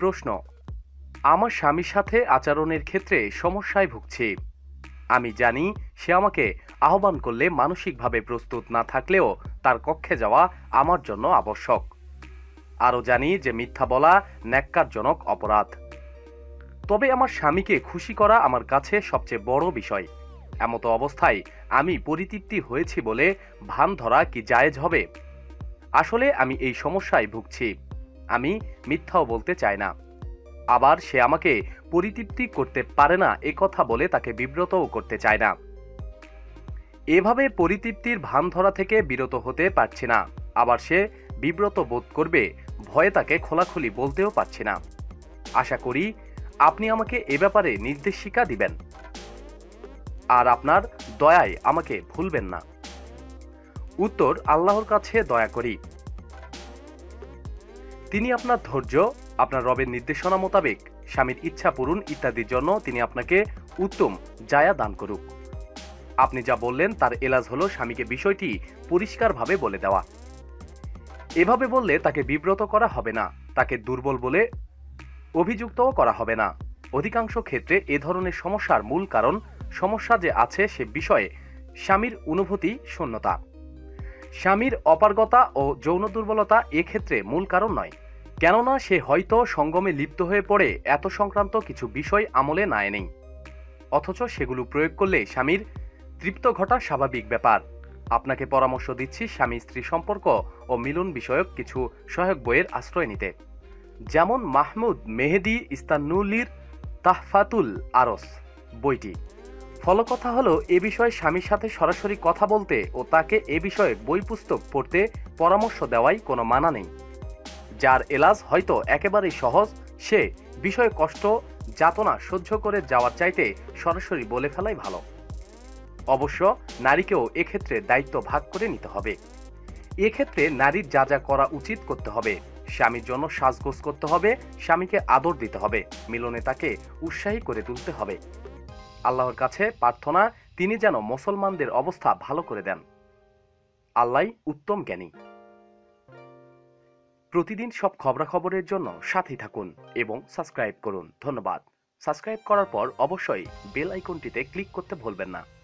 প্রশ্ন, আমার স্বামীর সাথে আচরণের ক্ষেত্রে সমস্যায় ভুগছি। আমি জানি সে আমাকে আহ্বান করলে মানসিকভাবে প্রস্তুত না থাকলেও তার কক্ষে যাওয়া আমার জন্য আবশ্যক। আরও জানি যে মিথ্যা বলা ন্যাক্কারজনক অপরাধ। তবে আমার স্বামীকে খুশি করা আমার কাছে সবচেয়ে বড় বিষয়। এমতো অবস্থায় আমি পরিতৃপ্তি হয়েছি বলে ভান ধরা কি জায়েজ হবে? আসলে আমি এই সমস্যায় ভুগছি। আমি মিথ্যাও বলতে চাই না। আবার সে আমাকে পরিতৃপ্তি করতে পারে না, এ কথা বলে তাকে বিব্রতও করতে চায় না। এভাবে পরিতৃপ্তির ভান ধরা থেকে বিরত হতে পারছি না। আবার সে বিব্রত বোধ করবে, ভয়ে তাকে খোলাখুলি বলতেও পারছি না। আশা করি আপনি আমাকে এ ব্যাপারে নির্দেশিকা দিবেন। আর আপনার দয়ায় আমাকে ভুলবেন না। উত্তর আল্লাহর কাছে দয়া করি। তিনি আপনার ধৈর্য, আপনার রবের নির্দেশনা মোতাবেক, স্বামীর ইচ্ছা পূরণ ইত্যাদির জন্য তিনি আপনাকে উত্তম জায়া দান করুক। আপনি যা বললেন তার এলাজ হলো স্বামীকে বিষয়টি পরিষ্কারভাবে বলে দেওয়া। এভাবে বললে তাকে বিব্রত করা হবে না, তাকে দুর্বল বলে অভিযুক্তও করা হবে না। অধিকাংশ ক্ষেত্রে এ ধরনের সমস্যার মূল কারণ, সমস্যা যে আছে সে বিষয়ে স্বামীর অনুভূতি শূন্যতা। স্বামীর অপারগতা ও যৌন দুর্বলতা এক্ষেত্রে মূল কারণ নয়। কেননা সে হয়তো সঙ্গমে লিপ্ত হয়ে পড়ে, এত সংক্রান্ত কিছু বিষয় আমলে না এনেই অথচ সেগুলো প্রয়োগ করলে স্বামীর তৃপ্ত ঘটা স্বাভাবিক ব্যাপার। আপনাকে পরামর্শ দিচ্ছি স্বামী স্ত্রী সম্পর্ক ও মিলন বিষয়ক কিছু সহায়ক বইয়ের আশ্রয় নিতে। যেমন মাহমুদ মেহেদি ইস্তানুলির তাহফাতুল আরস বইটি। ফলকথা হলো এ বিষয়ে স্বামীর সাথে সরাসরি কথা বলতে ও তাকে এ বিষয়ে বই পুস্তক পড়তে পরামর্শ দেওয়াই কোনো মানা নেই। যার এলাজ হয়তো একেবারেই সহজ, সে বিষয়ে কষ্ট, যাতনা সহ্য করে যাওয়ার চাইতে সরাসরি বলে ফেলাই ভালো। অবশ্য নারীকেও এক্ষেত্রে দায়িত্ব ভাগ করে নিতে হবে। এক্ষেত্রে নারীর যা যা করা উচিত করতে হবে। স্বামীর জন্য সাজগোজ করতে হবে, স্বামীকে আদর দিতে হবে, মিলনে তাকে উৎসাহী করে তুলতে হবে। আল্লাহর কাছে প্রার্থনা, তিনি যেন মুসলমানদের অবস্থা ভালো করে দেন। আল্লাহ উত্তম জ্ঞানী। প্রতিদিন সব খবরাখবরের জন্য সাথে থাকুন এবং সাবস্ক্রাইব করুন। ধন্যবাদ। সাবস্ক্রাইব করার পর অবশ্যই বেল আইকনটিতে ক্লিক করতে ভুলবেন না।